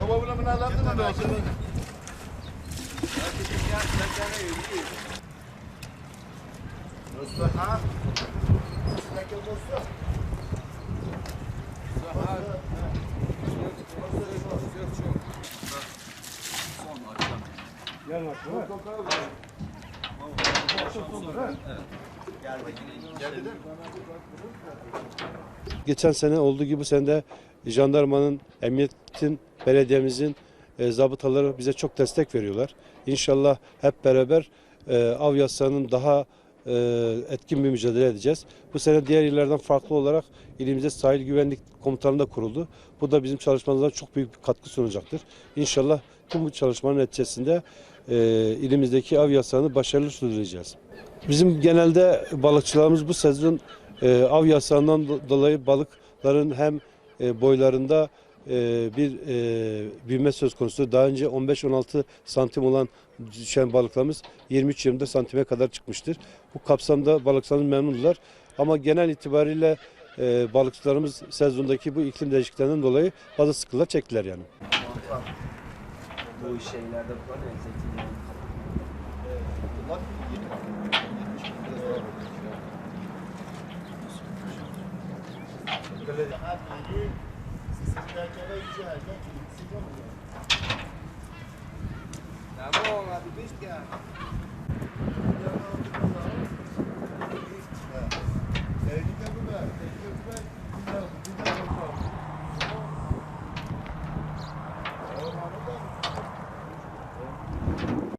Babamın alandı mı olsun? Mustafa. Mustafa. Mustafa. Geçen sene olduğu gibi bu sene de jandarmanın, emniyetin, belediyemizin e, zabıtaları bize çok destek veriyorlar. İnşallah hep beraber e, av yasağının daha etkin bir mücadele edeceğiz. Bu sene diğer illerden farklı olarak ilimizde sahil güvenlik komutanı da kuruldu. Bu da bizim çalışmalarımıza çok büyük bir katkı sunacaktır. İnşallah tüm bu çalışmanın neticesinde e, ilimizdeki av yasağını başarılı sürdüreceğiz. Bizim genelde balıkçılarımız bu sezon e, av yasağından do- dolayı balıkların hem e, boylarında e, bir e, büyüme söz konusu. Daha önce 15-16 santim olan düşen balıklarımız 23-24 santime kadar çıkmıştır. Bu kapsamda balıkçılarımız memnundular. Ama genel itibariyle e, balıkçılarımız sezondaki bu iklim değişikliklerinden dolayı bazı sıkıntılar çektiler yani. Bu şeylerde var ya zeytinyağı. Давай, обидишь тебя.